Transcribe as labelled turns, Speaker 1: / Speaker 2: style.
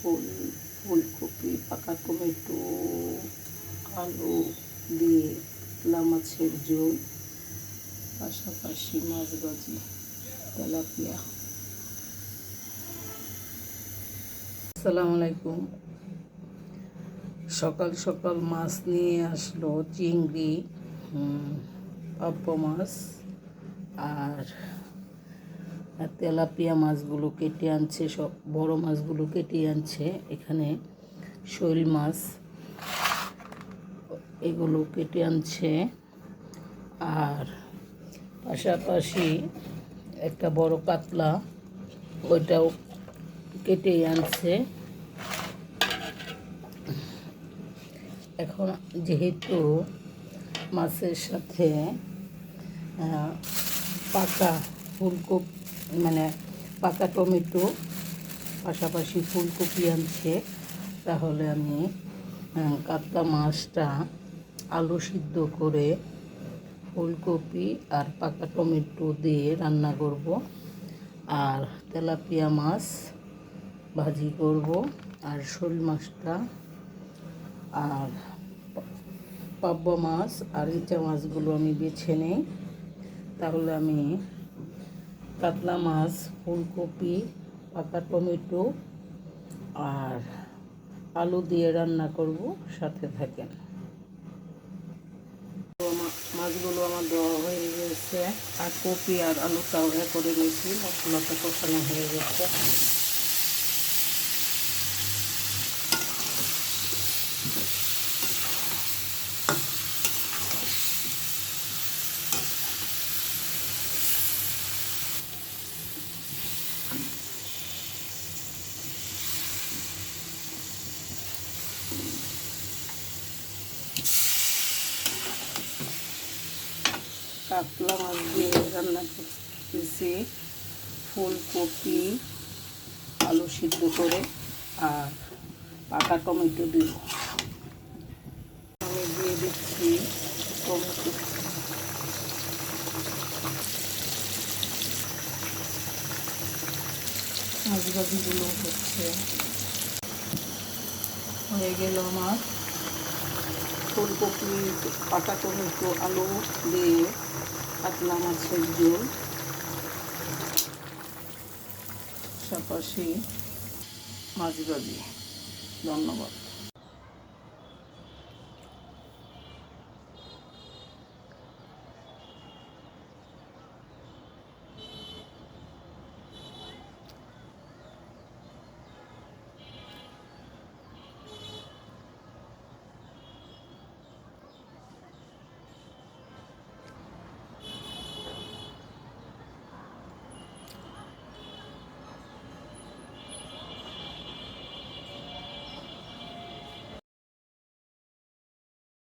Speaker 1: ফুল, ফুলকপি, পাকা টমেটো, আলু দিয়ে কাতলা মাছের ঝোল, পাশাপাশি মাছ ভাজি, তেলাপিয়া। আসসালামু আলাইকুম সকাল সকাল মাছ নিয়ে আসলো চিংড়ি পাপ্প মাছ আর তেলাপিয়া মাছগুলো কেটে আনছে, সব বড় মাছগুলো কেটে আনছে। এখানে শৈল মাছ এগুলো কেটে আনছে। আর পাশাপাশি একটা বড় কাতলা, ওইটাও কেটে আনছে। এখন যেহেতু মাছের সাথে পাকা ফুলকপি মানে পাকা টমেটো, পাশাপাশি ফুলকপি আনছে। তাহলে আমি কাতলা মাছটা আলু সিদ্ধ করে ফুলকপি আর পাকা টমেটো দিয়ে রান্না করব। আর তেলাপিয়া মাছ ভাজি করব। আর শোল মাছটা, আর পাব্বা মাছ আর ইচা মাছগুলো আমি বেছে নেই। তাহলে আমি কাতলা মাছ, ফুলকপি, পাকা টমেটো আর আলু দিয়ে রান্না করব, সাথে থাকেন। মাছগুলো আমার দেওয়া হয়ে গেছে। আর কপি আর আলুটাও করে নিয়েছি, মশলাটা কষানো হয়ে গেছে। কাতলা মাছ দিয়ে রান্না করতেছি। ফুলকপি, আলু সিদ্ধ করে আর পাকা টমেটো দিব আমি দিয়ে দিচ্ছি টমেটো। মাছ ভাজিগুলো হচ্ছে। হয়ে গেল আমার ফুলকপি কাটা টমেটো আলু দিয়ে কাতলা মাছের ঝোল পাশাপাশি মাছ ভাজি ধন্যবাদ।